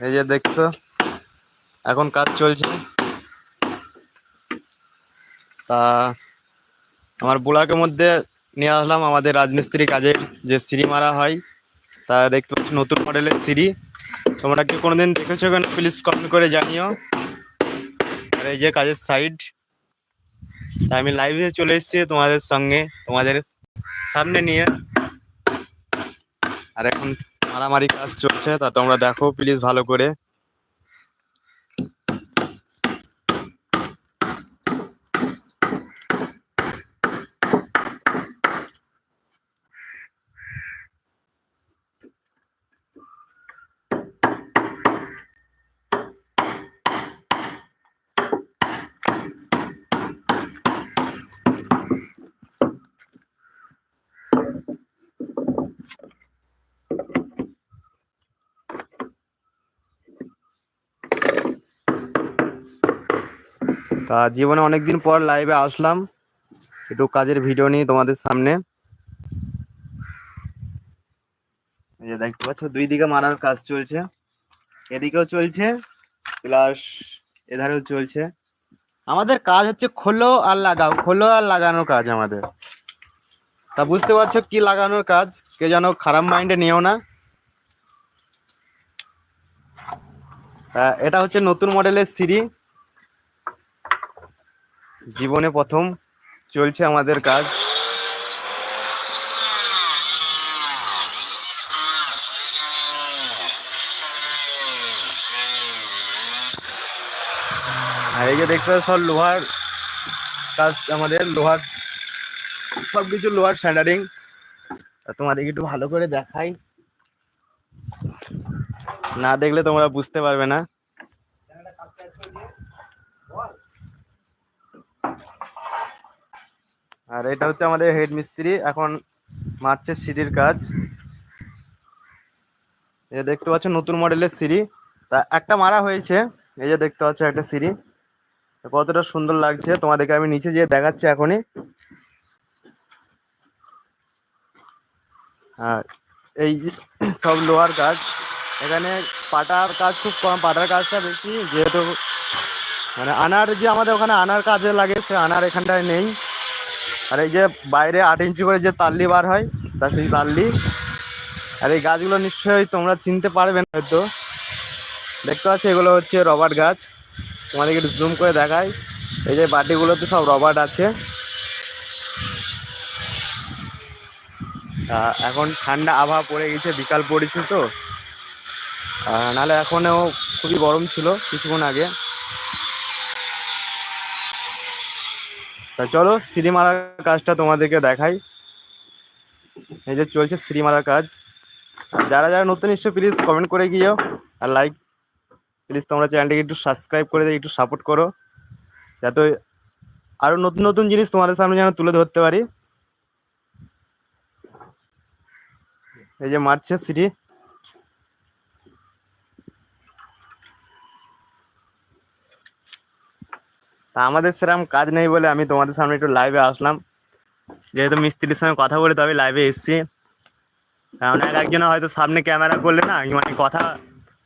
এই যে দেখছ, এখন কাজ চলছে। তা আমার ব্লকের মধ্যে নিয়ে আসলাম, আমাদের রাজমিস্ত্রি কাজের যে সিঁড়ি মারা হয়। তা দেখতে পাচ্ছি নতুন মডেলের সিঁড়ি। তোমরা কি কোনোদিন দেখেছ কেন প্লিজ কমেন্ট করে জানিও। আর এই যে কাজের সাইড। তা আমি লাইভে চলে এসেছি তোমাদের সঙ্গে, তোমাদের সামনে নিয়ে। আর এখন মারামারি কাজ চলছে তা তোমরা দেখো প্লিজ ভালো করে। তা জীবনে অনেকদিন পর লাইভে আসলাম। একটু কাজের ভিডিও নিয়ে তোমাদের সামনে। দেখতে পাচ্ছ, দুই দিকে মারার কাজ চলছে। এদিকেও চলছে প্লাস এধারেও চলছে। আমাদের কাজ হচ্ছে খোলো আর লাগাও, খোলো আর লাগানোর কাজ আমাদের। তা বুঝতে পারছ কি লাগানোর কাজ? কে যেন খারাপ মাইন্ডে নিও না। এটা হচ্ছে নতুন মডেলের সিঁড়ি। জীবনে প্রথম চলছে আমাদের কাজ। আর এই যে দেখতে সব লোহার কাজ আমাদের, লোহার, সব কিছু লোহার স্যান্ডারিং তোমাদেরকে একটু ভালো করে দেখাই। না দেখলে তোমরা বুঝতে পারবে না। আর এটা হচ্ছে আমাদের হেড মিস্ত্রি। এখন মারছে সিঁড়ির কাজ। এই দেখতে পাচ্ছ, নতুন মডেলের সিঁড়ি। তা একটা মারা হয়েছে। এই যে দেখতে পাচ্ছ, একটা সিঁড়ি। কতটা সুন্দর লাগছে। তোমাদেরকে আমি নিচে যেয়ে দেখাচ্ছি এখনই। আর এই সব লোহার কাজ। এখানে পাটার কাজ খুব কম, পাটার কাজটা বেশি। যেহেতু মানে আনার যে আমাদের ওখানে আনার কাজে লাগে, সে আনার এখানটায় নেই। আর এই যে বাইরে আট ইঞ্চি করে যে তাল্লি বার হয়, তা সেই তাল্লি। আর এই গাছগুলো নিশ্চয়ই তোমরা চিনতে পারবে না হয়তো। দেখতে পাচ্ছ, এগুলো হচ্ছে রবার্ট গাছ। তোমাদেরকে একটু জুম করে দেখাই। এই যে বাটিগুলোতে সব রবার্ট আছে। এখন ঠান্ডা আবহাওয়া পড়ে গেছে, বিকাল পড়েছে তো। নাহলে এখনও খুবই গরম ছিল কিছুক্ষণ আগে। তা চলো মারার কাজটা তোমাদেরকে দেখাই। এই যে চলছে মারার কাজ। যারা যারা নতুন এসছো প্লিজ কমেন্ট করে গিয়েও আর লাইক প্লিজ তোমরা চ্যানেলটাকে একটু সাবস্ক্রাইব করে দিয়ে একটু সাপোর্ট করো। যাতে আরও নতুন নতুন জিনিস তোমাদের সামনে যেন তুলে ধরতে পারি। এই যে মারছে সিঁড়ি। তা আমাদের সেরকম কাজ নেই বলে আমি তোমাদের সামনে একটু লাইভে আসলাম। যেহেতু মিস্ত্রির সঙ্গে কথা বলে তবে লাইভে এসছি। কারণ এক একজন হয়তো সামনে ক্যামেরা করলে না মানে কথা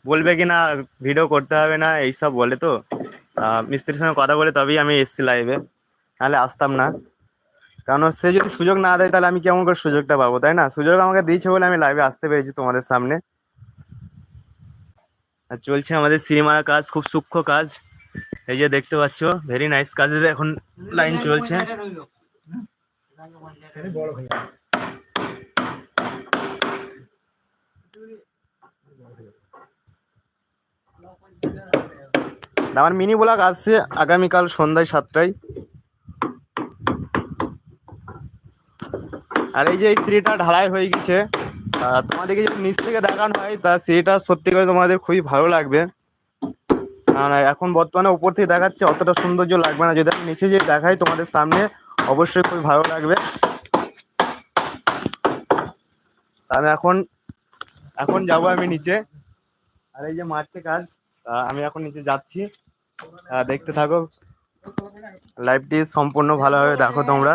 বলবে কি না ভিডিও করতে হবে না, এইসব বলে তো। মিস্ত্রির সঙ্গে কথা বলে তবেই আমি এসছি লাইভে নাহলে আসতাম না। কারণ সে যদি সুযোগ না দেয় তাহলে আমি কেমন করে সুযোগটা পাবো, তাই না? সুযোগ আমাকে দিয়েছে বলে আমি লাইভে আসতে পেরেছি তোমাদের সামনে। আর চলছে আমাদের সিনেমার কাজ, খুব সূক্ষ্ম কাজ। এই যে দেখতে পাচ্ছ ভেরি নাইস কাজের এখন লাইন চলছে। আমার মিনি ব্লগ আসছে আগামীকাল সন্ধ্যায় সাতটায়। আর এই যে এই সিঁড়িটা ঢালাই হয়ে গেছে তোমাদেরকে যদি নিচ থেকে দেখানো হয়, তা সিঁড়িটা সত্যি করে তোমাদের খুবই ভালো লাগবে। কারণ এখন বর্তমানে উপর থেকে দেখাচ্ছে অতটা সৌন্দর্য লাগবে না। যদি আমি নিচে যে দেখাই তোমাদের সামনে, অবশ্যই খুবই ভালো লাগবে। আমি এখন এখন যাব আমি নিচে। আর এই যে মারছে কাজ আমি এখন নিচে যাচ্ছি। দেখতে থাকো। লাইভটি সম্পূর্ণ ভালোভাবে দেখো তোমরা।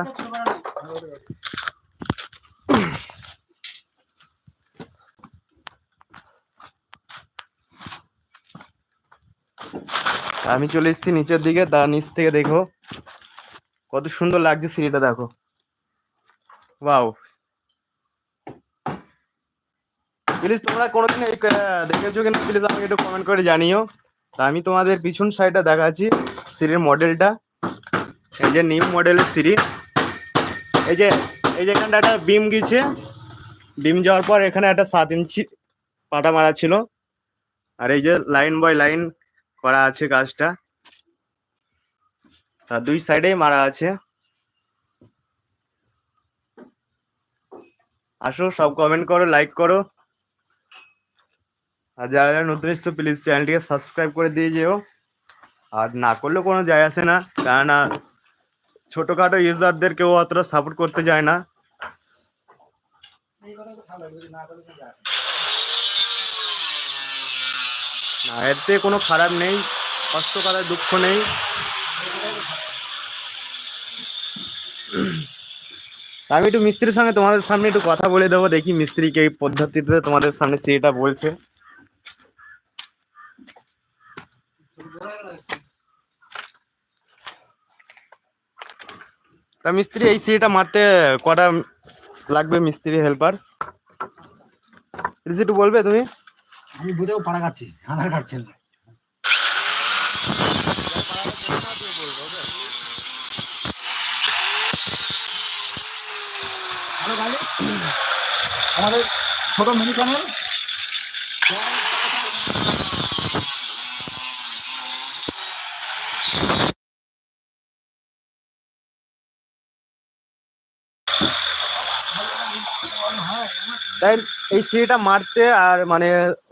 আমি চলে এসেছি নিচের দিকে তার নিচ থেকে দেখো। কত সুন্দর লাগছে সিঁড়িটা, দেখো। ওয়াও। প্লিজ, তোমরা কোনোদিন এই দেখেছ কিনা, প্লিজ আমাকে একটু কমেন্ট করে জানিও। তা আমি তোমাদের পিছন সাইডটা দেখাচ্ছি, সিঁড়ির মডেলটা। এই যে নিউ মডেলের সিঁড়ি। এই যে এই যে এখানটা একটা বিম গিয়েছে। বিম যাওয়ার পর এখানে একটা সাত ইঞ্চি পাটা মারা ছিল। আর এই যে লাইন বাই লাইন করা আছে তার দুই সাইডেই মারা আছে। আসো, সব কমেন্ট করো লাইক করো। আর যারা যারা নতুন এসছো প্লিজ চ্যানেলটিকে সাবস্ক্রাইব করে দিয়ে যেও। আর না করলেও কোনো যায় আসে না, কেননা ছোটোখাটো ইউজারদের কেউ অতটা সাপোর্ট করতে যায় না। না, এতে কোনো খারাপ নেই কষ্ট করার দুঃখ নেই। আমি একটু মিস্ত্রির সঙ্গে তোমাদের সামনে একটু কথা বলে দেবো, দেখি মিস্ত্রিকে এই পদ্ধতিতে তোমাদের সামনে সেটা বলছে। তা মিস্ত্রি, এই সিঁড়িটা মারতে কটা লাগবে মিস্ত্রি হেল্পার একটু বলবে তুমি? আমি বুঝেও পাড়া কাটছি আধার কার্ড ছেলে আমাদের ছোট মিনি চ্যানেল তাই এই সিঁড়িটা মারতে আর মানে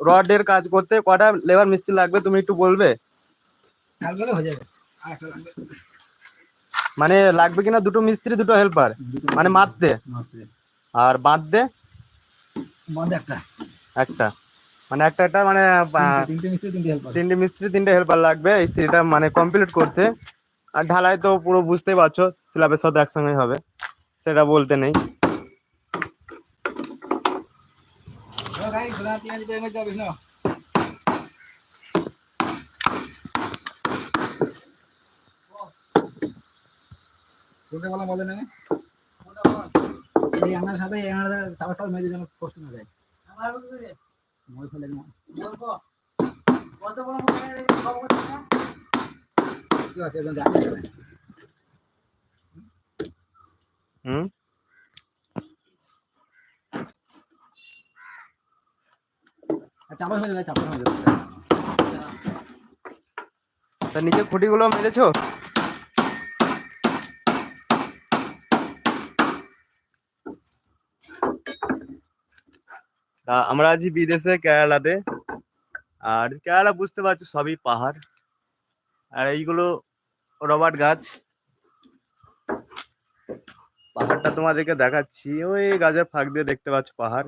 রডের কাজ করতে কটা লেবার মিস্ত্রি লাগবে তুমি একটু বলবে? হয়ে যাবে। মানে লাগবে কিনা দুটো মিস্ত্রি দুটো হেল্পার মানে মারতে। আর বাঁধতে? একটা। একটা। মানে একটা একটা মানে তিনটে মিস্ত্রি তিনটে হেল্পার তিনটে মিস্ত্রি তিনটে হেল্পার লাগবে। এই সিঁড়িটা মানে কমপ্লিট করতে। আর ঢালাই তো পুরো বুঝতেই পারছ স্ল্যাবের সাথে একসঙ্গে হবে। সেটা বলতে নেই। খোলা তিন পেয়ে মধ্যে যাবিস না কোনটা বলা বলে নেবে এই আনার সাথে এই আনার চাপা চাপা মেরে যেন কষ্ট না যায় মই ফেলে না কি আছে জানে না। হুম আর চাপা হয়ে যাবে চাপা হয়ে যাবে নিচে খুঁটিগুলো মেরেছো? আমরা আছি বিদেশে, কেরালাতে। আর কেরালা বুঝতে পারছ, সবই পাহাড়। আর এইগুলো রবার্ট গাছ। পাহাড়টা তোমাদেরকে দেখাচ্ছি, ওই গাছের ফাঁক দিয়ে দেখতে পাচ্ছ পাহাড়।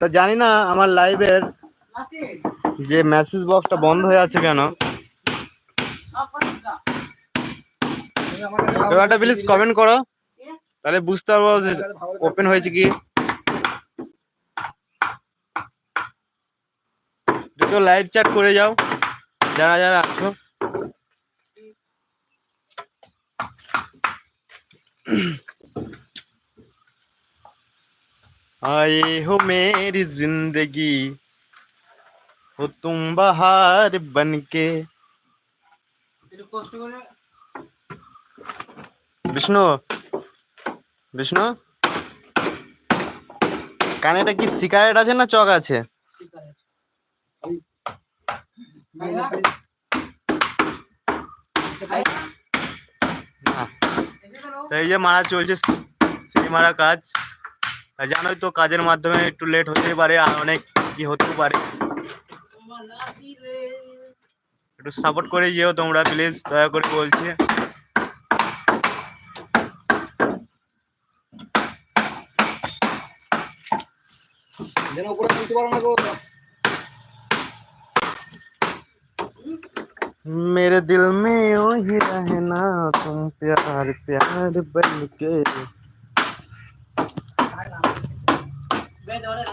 তা জানি না আমার লাইভের যে মেসেজ বক্সটা বন্ধ হয়ে আছে কেন। একটা প্লিজ কমেন্ট করো। তাহলে বুঝতে পারব যে ওপেন হয়েছে কি। দুটো লাইভ চ্যাট করে যাও, যারা যারা আছো। आए हो मेरी जिंदगी हो तुम बहार बनके একটু কষ্ট করে বিষ্ণু বিষ্ণু কানে এটা কি সিগারেট আছে না চক আছে ঠিক আছে ভাইয়া? না এসে তো এই যে মারা চলছে সিঁড়ি মারা কাজ। জানোই তো কাজের মাধ্যমে একটু লেট হতেই পারে আর অনেক কি হতেও পারে। একটু সাপোর্ট করে যেও তোমরা প্লিজ দয়া করে বলছি। যেন উপরে তুলতে পারো না গো। मेरे दिल में वही रहना तुम प्यार प्यार बन के বে, ধরে।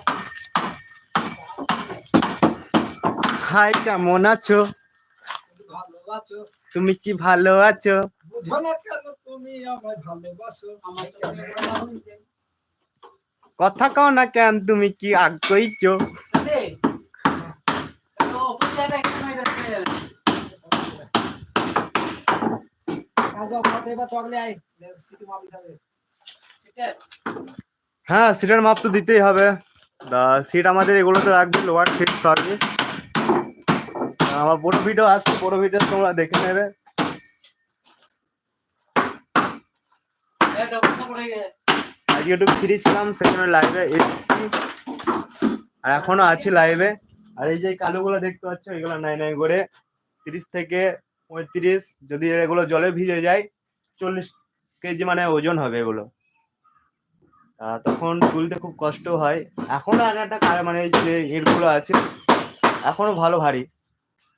হাই কেমন আছো ভালোবাসো তুমি কি ভালো আছো বুঝো না কেন তুমি আমায় ভালোবাসো আমার চোখে পড়া হয়েছে। কথা কও না কেন তুমি কি আগ কইছো হ্যাঁ সিটের মাপ তো দিতেই হবে। দা সিট আমাদের এগুলো তো রাখবে লোয়ার সিট সবই আমার বড় ভিডিও আসছে বড় ভিডিও তোমরা দেখে নেবে। ডবলটা আজকে একটু ফ্রি ছিলাম সেখানে লাইভে এসেছি। আর এখনও আছি লাইভে আর এই যে কালোগুলো দেখতে পাচ্ছ এগুলো নাই নাই করে। তিরিশ থেকে পঁয়ত্রিশ, যদি এগুলো জলে ভিজে যায়, চল্লিশ কেজি মানে ওজন হবে এগুলো। তখন তুলতে খুব কষ্ট হয়। এখনও এক একটা মানে যে ইটগুলো আছে, এখনও ভালো ভারী।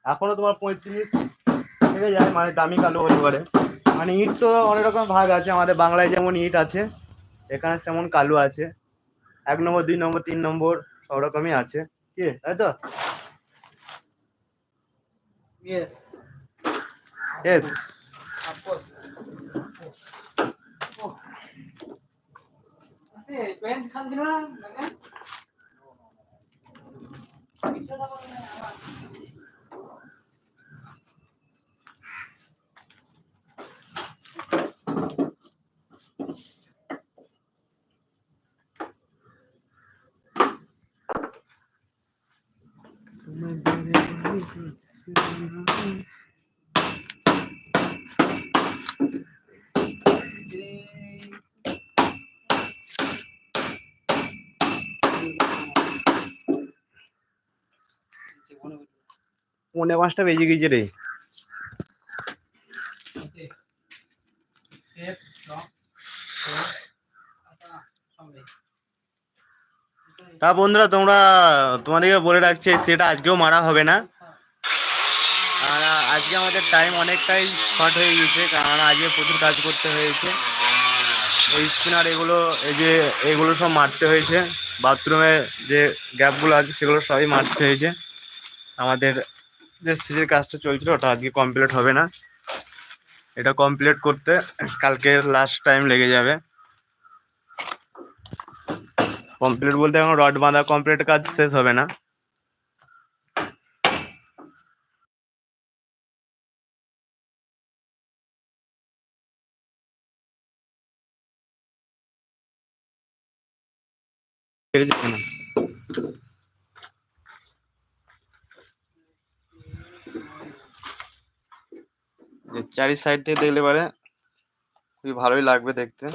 এখনও তোমার পঁয়ত্রিশ থেকে যায় মানে দামি কালো হতে পারে। মানে ইট তো অনেক রকম ভাগ আছে, আমাদের বাংলায় যেমন ইট আছে, এখানে সেমন কালো আছে। এক নম্বর, দুই নম্বর, তিন নম্বর, সব রকমই আছে। কি? তাই তো? Yes. Yes Of course. এ, পেন খাচ্ছিল না? দেখেন। পিছনে দেখো না, পৌনে পাঁচটা বেজে গেছে রে। তা বন্ধুরা, তোমরা তোমাদেরকে বলে রাখছে, সেটা আজকেও মারা হবে না। আর আজকে আমাদের টাইম অনেকটাই শর্ট হয়ে গেছে, কারণ আজকে প্রচুর কাজ করতে হয়েছে। এই স্পিনার এগুলো, এই যে এগুলো সব মারতে হয়েছে। বাথরুমে যে গ্যাপগুলো আছে, সেগুলো সবই মারতে হয়েছে। আমাদের যে সিজের কাজটা চলছিল, ওটা আজকে কমপ্লিট হবে না। এটা কমপ্লিট করতে কালকে লাস্ট টাইম লেগে যাবে। কমপ্লিট বলতে এখন রড বাঁধা কমপ্লিট কাজ শেষ হবে না যেতে না। যে চারি সাইড থেকে দেখলে পারে খুবই ভালোই লাগবে দেখতে।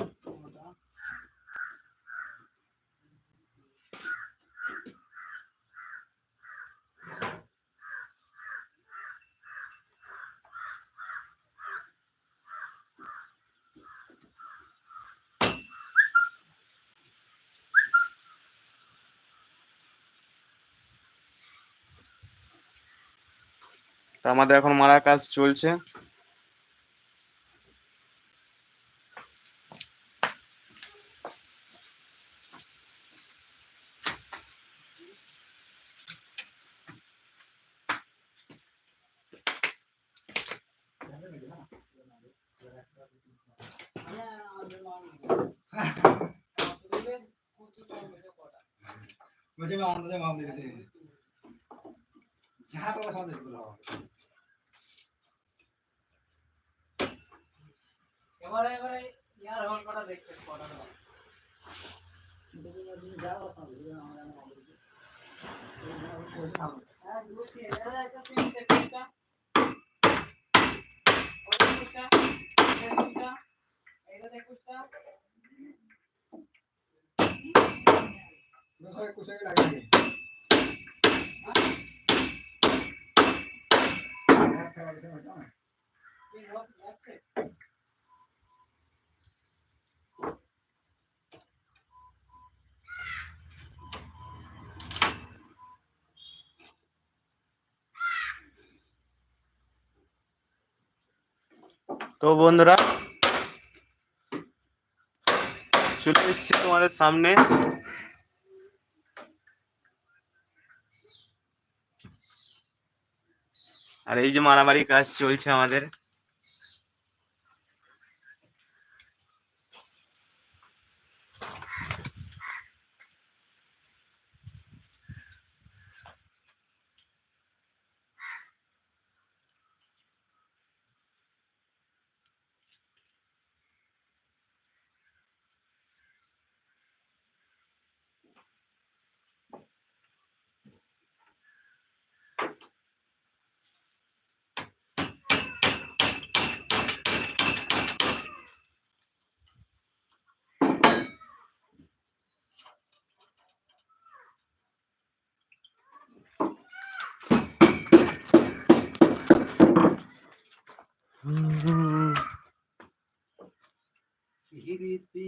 আমাদের এখন মারা কাজ চলছে। ঝাঁটা সন্দেশগুলো হবে এবারে এবারে ইয়ার হল কটা দেখতে কটা कुछ लगे দুটো তিন, এটা একটা তিনটে। একুশ টাকা লাগে তো বন্ধুরা চলে এসেছি তোমাদের সামনে আর এই যে মারামারি কাজ চলছে আমাদের।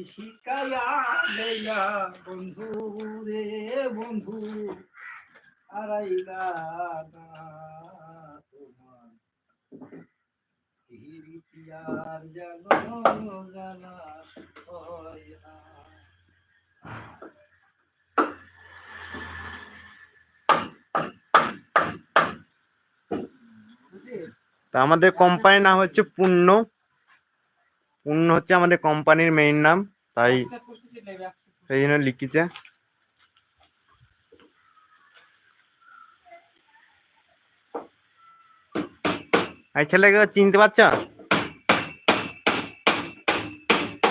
শিকায়া বন্ধু রে বন্ধু আড়াইলা তোমার। হিরিতি আর জানা না। বুঝলি? তা আমাদের কোম্পানির নাম হচ্ছে পূর্ণ পূর্ণ হচ্ছে আমাদের কোম্পানির মেইন নাম। তাই সেই জন্য লিখেছে এই ছেলেকে চিনতে পারছ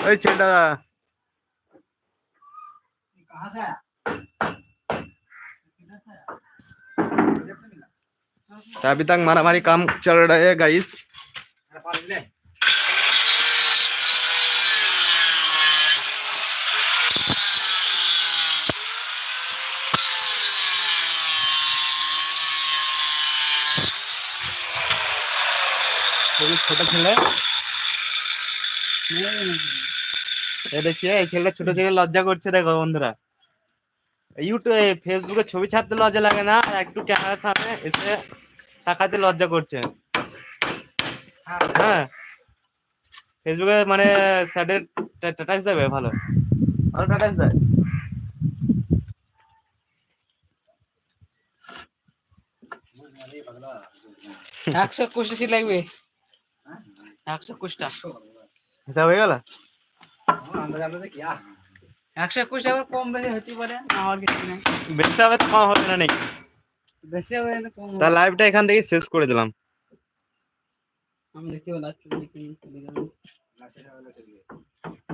ওই ছেলেটা कहाँ से आया किधर से आया इधर से मिला तो अभी तक मारामारी काम चल रहा है गाइस ছোট ছেলে। ছোট ছেলে লজ্জা করছে, দেখো বন্ধুরা। ইউটিউবে ফেসবুকে ছবি ছাড়তে লজ্জা লাগে না, একটু ক্যামেরার সামনে এসে তাকাতে লজ্জা করছে। হ্যাঁ। ফেসবুকে মানে স্যাডের টাটাস দেবে, ভালো। ভালো টাটাস দেয়। একশো একুশটা লাগবে। একশো একুশটা হিসাব হয়ে গেল अंदर अंदर क्या একশো একুশ টাকা কম বেশি হতে পারে আমার কিছু নেই বেশি হবে তো কম হবে না নাকি বেশি হবে না কম হবে। তা লাইভটা এখান থেকে শেষ করে দিলাম আমি দেখি লাইভ দেখি চলে গেলাম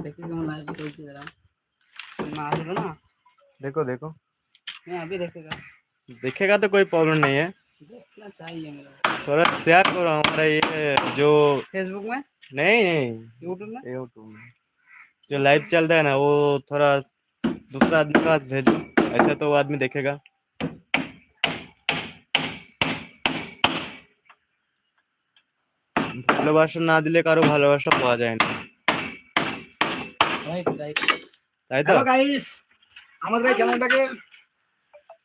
দেখি কেমন লাইভ চলছে দিলাম না আসলো না देखो देखो হ্যাঁ अभी देखेगा देखेगा तो कोई प्रॉब्लम नहीं है देखना चाहिए मेरा थोड़ा शेयर करो हमारा ये जो फेसबुक में नहीं नहीं यूट्यूब में यूट्यूब में जो लाइव चलता है ना वो थोड़ा दूसरा आदमी के पास भेजो ऐसा तो वो आदमी देखेगा ভালোবাসা না দিলে কারো ভালোবাসা পাওয়া যায় না राइट राइट তাই তো হ্যালো গাইস আমাদের এই চ্যানেলটাকে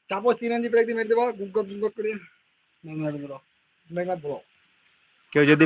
চাপোস তিন ইঞ্চি ব্রেক দিয়ে মেরে দেবো গুঙ্গ গুঙ্গ করে মেঘনাথ ব্লক মেঘনাথ ব্লক। কেউ যদি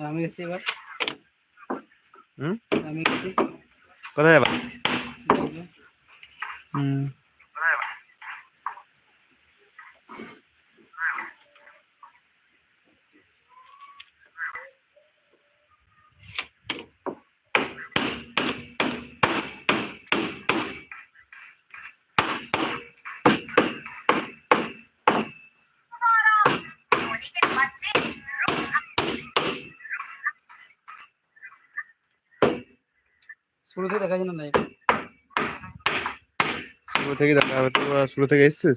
আমি গেছি এবার হুম আমি গেছি কোথায় যাবা দেখব। হুম শুরুতে দেখা যেন নাই। শুরু থেকে দেখা হবে শুরু থেকে এসছে?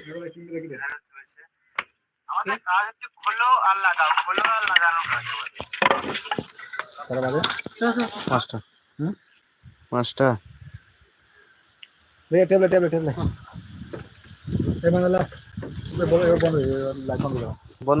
এগুলো কিনতে দেখি দে। আমাদের কাজ হচ্ছে খোলো আর লাগাও খোলো আর লাগানো কাজ আমাদের। পাঁচটা। হুম? পাঁচটা। দেখে টেবলে টেবলে টেবলে এই মানে লাখ বলো বন্ধ বন্ধ